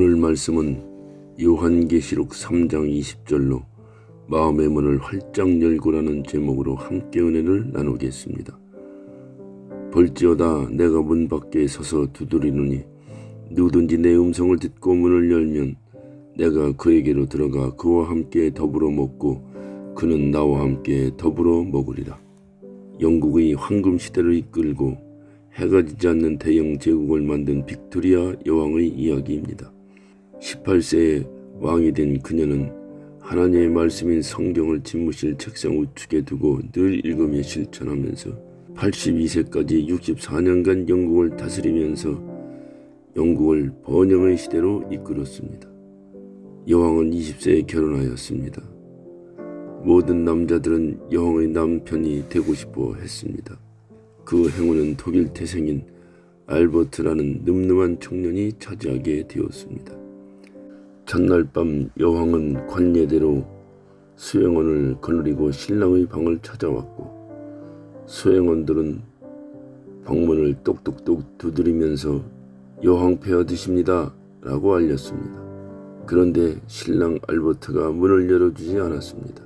오늘 말씀은 요한계시록 3장 20절로 마음의 문을 활짝 열고라는 제목으로 함께 은혜를 나누겠습니다. 볼지어다 내가 문 밖에 서서 두드리노니 누구든지 내 음성을 듣고 문을 열면 내가 그에게로 들어가 그와 함께 더불어 먹고 그는 나와 함께 더불어 먹으리라. 영국의 황금 시대를 이끌고 해가 지지 않는 대영 제국을 만든 빅토리아 여왕의 이야기입니다. 18세에 왕이 된 그녀는 하나님의 말씀인 성경을 집무실 책상 우측에 두고 늘 읽으며 실천하면서 82세까지 64년간 영국을 다스리면서 영국을 번영의 시대로 이끌었습니다. 여왕은 20세에 결혼하였습니다. 모든 남자들은 여왕의 남편이 되고 싶어 했습니다. 그 행운은 독일 태생인 알버트라는 늠름한 청년이 차지하게 되었습니다. 전날 밤 여왕은 관례대로 수행원을 거느리고 신랑의 방을 찾아왔고 수행원들은 방문을 똑똑똑 두드리면서 여왕 폐하 드십니다 라고 알렸습니다. 그런데 신랑 알버트가 문을 열어주지 않았습니다.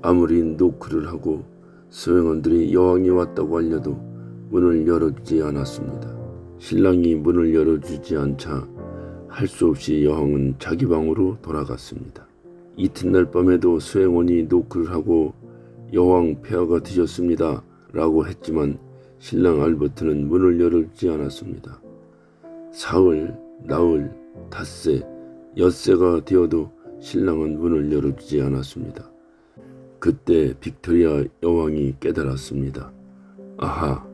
아무리 노크를 하고 수행원들이 여왕이 왔다고 알려도 문을 열어주지 않았습니다. 신랑이 문을 열어주지 않자 할 수 없이 여왕은 자기 방으로 돌아갔습니다. 이튿날 밤에도 수행원이 노크를 하고 여왕 폐하가 드셨습니다. 라고 했지만 신랑 알버트는 문을 열어주지 않았습니다. 사흘, 나흘, 닷새, 엿새가 되어도 신랑은 문을 열어주지 않았습니다. 그때 빅토리아 여왕이 깨달았습니다. 아하,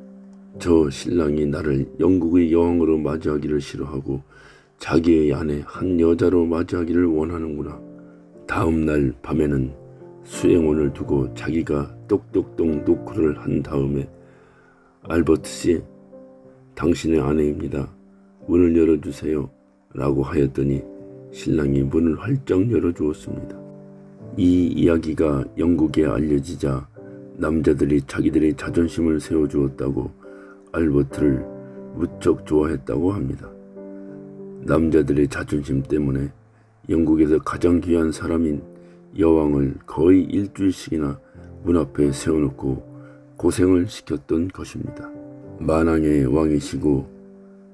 저 신랑이 나를 영국의 여왕으로 맞이하기를 싫어하고 자기의 아내 한 여자로 맞이하기를 원하는구나. 다음 날 밤에는 수행원을 두고 자기가 똑똑똑 노크를 한 다음에 알버트 씨, 당신의 아내입니다. 문을 열어주세요. 라고 하였더니 신랑이 문을 활짝 열어주었습니다. 이 이야기가 영국에 알려지자 남자들이 자기들의 자존심을 세워주었다고 알버트를 무척 좋아했다고 합니다. 남자들의 자존심 때문에 영국에서 가장 귀한 사람인 여왕을 거의 일주일씩이나 문 앞에 세워놓고 고생을 시켰던 것입니다. 만왕의 왕이시고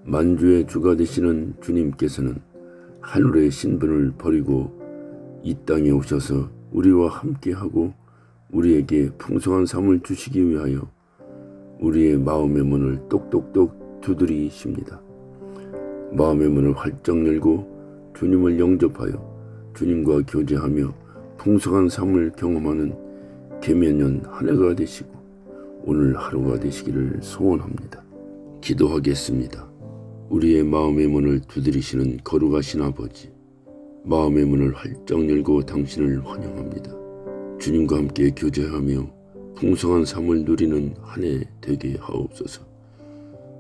만주의 주가 되시는 주님께서는 하늘의 신분을 버리고 이 땅에 오셔서 우리와 함께하고 우리에게 풍성한 삶을 주시기 위하여 우리의 마음의 문을 똑똑똑 두드리십니다. 마음의 문을 활짝 열고 주님을 영접하여 주님과 교제하며 풍성한 삶을 경험하는 개면년 한 해가 되시고 오늘 하루가 되시기를 소원합니다. 기도하겠습니다. 우리의 마음의 문을 두드리시는 거룩하신 아버지, 마음의 문을 활짝 열고 당신을 환영합니다. 주님과 함께 교제하며 풍성한 삶을 누리는 한 해 되게 하옵소서.